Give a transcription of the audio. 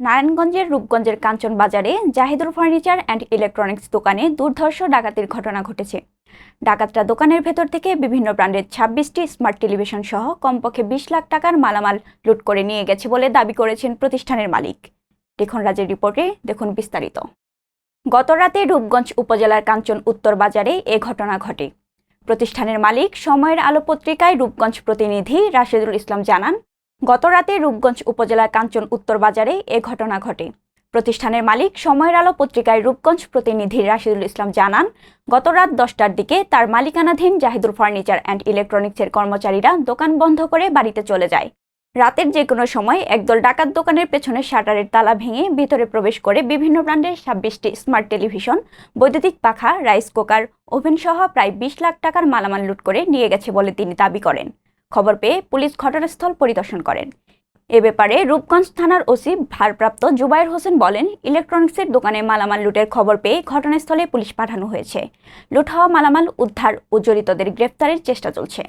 নারায়ণগঞ্জের রূপগঞ্জের কাঞ্চন বাজারে Zahidur furniture and electronics দোকানে দুর্ধর্ষ ডাকাতির ঘটনা ঘটেছে। ডাকাতরা দোকানের ভেতর থেকে বিভিন্ন ব্র্যান্ডের ছাব্বিশটি স্মার্ট টেলিভিশন সহ কমপক্ষে বিশ লাখ টাকার মালামাল লুট করে নিয়ে গেছে বলে দাবি করেছেন প্রতিষ্ঠানের মালিক। দেখুন রাজের রিপোর্টে, দেখুন বিস্তারিত। গতরাতে রূপগঞ্জ উপজেলার কাঞ্চন উত্তর বাজারে এ ঘটনা ঘটে। প্রতিষ্ঠানের মালিক সময়ের আলো পত্রিকায় রূপগঞ্জ প্রতিনিধি রাশেদুল ইসলাম জানান গতরাতে রূপগঞ্জ উপজেলার কাঞ্চন উত্তর বাজারে এ ঘটনা ঘটে। প্রতিষ্ঠানের মালিক সময়ের আলো পত্রিকায় রূপগঞ্জ প্রতিনিধি রাশিদুল ইসলাম জানান গত রাত দশটার দিকে তার মালিকানাধীন জাহিদুর ফার্নিচার অ্যান্ড ইলেকট্রনিক্সের কর্মচারীরা দোকান বন্ধ করে বাড়িতে চলে যায়। রাতের যে কোনো সময় একদল ডাকাত দোকানের পেছনে শাটারের তালা ভেঙে ভিতরে প্রবেশ করে বিভিন্ন ব্র্যান্ডের ছাব্বিশটি স্মার্ট টেলিভিশন, বৈদ্যুতিক পাখা, রাইস কুকার, ওভেন সহ প্রায় বিশ লাখ টাকার মালামাল লুট করে নিয়ে গেছে বলে তিনি দাবি করেন। খবর পেয়ে পুলিশ ঘটনাস্থল পরিদর্শন করেন। এ ব্যাপারে রূপগঞ্জ থানার ওসি ভারপ্রাপ্ত জুবাইর হোসেন বলেন, ইলেকট্রনিক্সের দোকানে মালামাল লুটের খবর পেয়ে ঘটনাস্থলে পুলিশ পাঠানো হয়েছে। লুট হওয়া মালামাল উদ্ধার ও জড়িতদের গ্রেফতারের চেষ্টা চলছে।